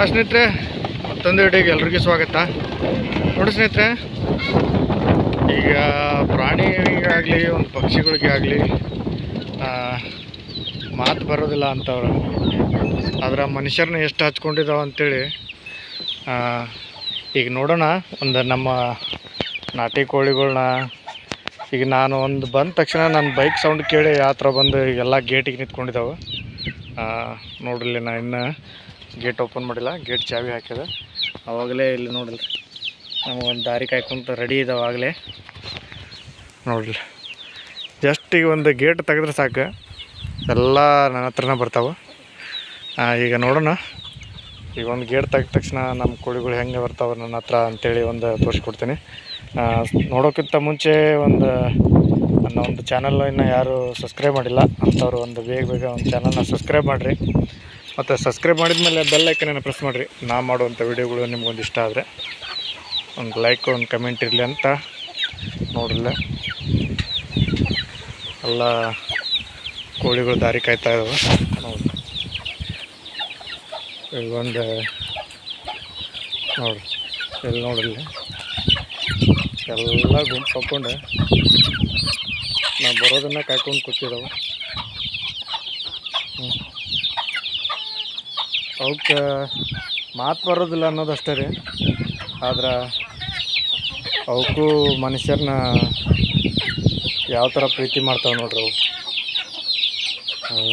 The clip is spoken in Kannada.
ಆ ಸ್ನೇಹಿತರೆ ಮತ್ತೊಂದು ವಿಡಿಯೋಗೆ ಎಲ್ರಿಗೂ ಸ್ವಾಗತ. ನೋಡಿ ಸ್ನೇಹಿತರೆ ಈಗ ಪ್ರಾಣಿಗಾಗಲಿ ಒಂದು ಪಕ್ಷಿಗಳಿಗೆ ಆಗಲಿ ಮಾತು ಬರೋದಿಲ್ಲ ಅಂತವ್ರು. ಆದ್ರೆ ಮನುಷ್ಯರನ್ನ ಎಷ್ಟು ಹಚ್ಕೊಂಡಿದ್ದಾವೆ ಅಂತೇಳಿ ಆ, ಈಗ ನೋಡೋಣ. ಒಂದು ನಮ್ಮ ನಾಟಿ ಕೋಳಿಗಳನ್ನ ಈಗ ನಾನು ಒಂದು ಬಂದ ತಕ್ಷಣ ನನ್ನ ಬೈಕ್ ಸೌಂಡ್ ಕೇಳಿ ಆ ಥರ ಬಂದು ಎಲ್ಲ ಗೇಟಿಗೆ ನಿಂತ್ಕೊಂಡಿದ್ದಾವೆ ನೋಡ್ರಿ ನಾ ಇನ್ನು ಗೇಟ್ ಓಪನ್ ಮಾಡಿಲ್ಲ ಗೇಟ್ ಚಾವಿ ಹಾಕಿದೆ. ಆವಾಗಲೇ ಇಲ್ಲಿ ನೋಡಿಲ್ಲ ಒಂದು ದಾರಿ ಕಾಯ್ಕೊಂತ ರೆಡಿ ಇದಾವೆ ಆಗಲೇ. ನೋಡ್ರಿ ಜಸ್ಟ್ ಈಗ ಒಂದು ಗೇಟ್ ತೆಗೆದ್ರೆ ಸಾಕು. ಎಲ್ಲ ನನ್ನ ಹತ್ರನೇ ಬರ್ತಾವೆ. ಈಗ ನೋಡೋಣ. ಈಗ ಒಂದು ಗೇಟ್ ತೆಗೆದ ತಕ್ಷಣ ನಮ್ಮ ಕೋಳಿಗಳು ಹೆಂಗೆ ಬರ್ತಾವೆ ನನ್ನ ಹತ್ರ ಅಂತೇಳಿ ಒಂದು ತೋರಿಸ್ಕೊಡ್ತೀನಿ ನೋಡೋಕ್ಕಿಂತ ಮುಂಚೆ ಒಂದು ನನ್ನ ಒಂದು ಚಾನಲ್ ಇನ್ನು ಯಾರು ಸಬ್ಸ್ಕ್ರೈಬ್ ಮಾಡಿಲ್ಲ ಅಂಥವ್ರು ಒಂದು ಬೇಗ ಬೇಗ ಒಂದು ಚಾನಲ್ನ ಸಬ್ಸ್ಕ್ರೈಬ್ ಮಾಡಿರಿ. ಮತ್ತು ಸಬ್ಸ್ಕ್ರೈಬ್ ಮಾಡಿದ್ಮೇಲೆ ಬೆಲ್ ಐಕನನ್ನು ಪ್ರೆಸ್ ಮಾಡಿರಿ. ನಾ ಮಾಡುವಂಥ ವೀಡಿಯೋಗಳು ನಿಮಗೊಂದು ಇಷ್ಟ ಆದರೆ. ಒಂದು ಲೈಕ್ ಒಂದು ಕಮೆಂಟ್ ಇರಲಿ ಅಂತ ನೋಡಿಲ್ಲ ಎಲ್ಲ ಕೋಳಿಗಳು ದಾರಿ ಕಾಯ್ತಾ ಇದಾವೆ. ನೋಡಿ ಈಗ ಒಂದು ನೋಡಿ ಇಲ್ಲಿ? ನೋಡಿಲ್ಲ ಎಲ್ಲ ಗುಂಪು ಹಾಕ್ಕೊಂಡು ಬರೋದನ್ನು ಕಾಯ್ಕೊಂಡು ಕೂತಿದ್ದಾವೆ ಹ್ಞೂ ಅವಕ್ಕೆ ಮಾತು ಬರೋದಿಲ್ಲ ಅನ್ನೋದಷ್ಟೇ ರೀ. ಆದ್ರೆ ಅವಕ್ಕೂ ಮನುಷ್ಯರನ್ನ ಯಾವ ಥರ ಪ್ರೀತಿ ಮಾಡ್ತಾವೆ ನೋಡ್ರಿ ಅವು